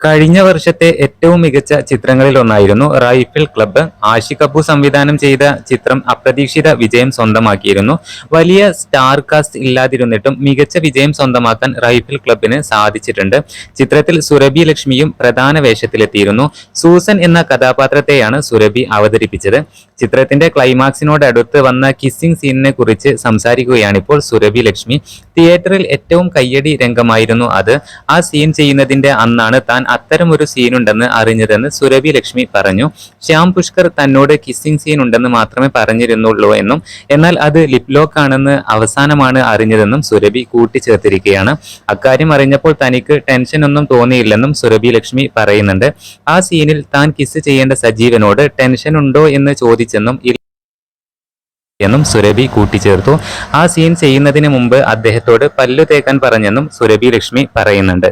കഴിഞ്ഞ വർഷത്തെ ഏറ്റവും മികച്ച ചിത്രങ്ങളിൽ ഒന്നായിരുന്നു റൈഫിൾ ക്ലബ്ബ്. ആഷി കപൂർ സംവിധാനം ചെയ്ത ചിത്രം അപ്രതീക്ഷിത വിജയം സ്വന്തമാക്കിയിരുന്നു. വലിയ സ്റ്റാർ കാസ്റ്റ് ഇല്ലാതിരുന്നിട്ടും മികച്ച വിജയം സ്വന്തമാക്കാൻ റൈഫിൾ ക്ലബിന് സാധിച്ചിട്ടുണ്ട്. ചിത്രത്തിൽ സുരഭി ലക്ഷ്മിയും പ്രധാന വേഷത്തിലെത്തിയിരുന്നു. സൂസൻ എന്ന കഥാപാത്രത്തെയാണ് സുരഭി അവതരിപ്പിച്ചത്. ചിത്രത്തിന്റെ ക്ലൈമാക്സിനോട് അടുത്ത് വന്ന കിസ്സിംഗ് സീനിനെ കുറിച്ച് സംസാരിക്കുകയാണിപ്പോൾ സുരഭി ലക്ഷ്മി. തിയേറ്ററിൽ ഏറ്റവും കയ്യടി രംഗമായിരുന്നു അത്. ആ സീൻ ചെയ്യുന്നതിന്റെ അന്നാണ് താൻ അത്തരമൊരു സീനുണ്ടെന്ന് അറിഞ്ഞതെന്ന് സുരഭി ലക്ഷ്മി പറഞ്ഞു. ശ്യാം പുഷ്കർ തന്നോട് കിസ്സിംഗ് സീൻ ഉണ്ടെന്ന് മാത്രമേ പറഞ്ഞിരുന്നുള്ളൂ എന്നും എന്നാൽ അത് ലിപ് ലോക്ക് ആണെന്ന് അവസാനമാണ് അറിഞ്ഞതെന്നും സുരഭി കൂട്ടിച്ചേർത്തിരിക്കുകയാണ്. അക്കാര്യം അറിഞ്ഞപ്പോൾ തനിക്ക് ടെൻഷൻ ഒന്നും തോന്നിയില്ലെന്നും സുരഭി ലക്ഷ്മി പറയുന്നുണ്ട്. ആ സീനിൽ താൻ കിസ് ചെയ്യേണ്ട സജീവനോട് ടെൻഷൻ ഉണ്ടോ എന്ന് ചോദിച്ചെന്നും എന്നും സുരഭി കൂട്ടിച്ചേർത്തു. ആ സീൻ ചെയ്യുന്നതിന് മുമ്പ് അദ്ദേഹത്തോട് പല്ലു തേക്കാൻ പറഞ്ഞെന്നും സുരഭി ലക്ഷ്മി പറയുന്നുണ്ട്.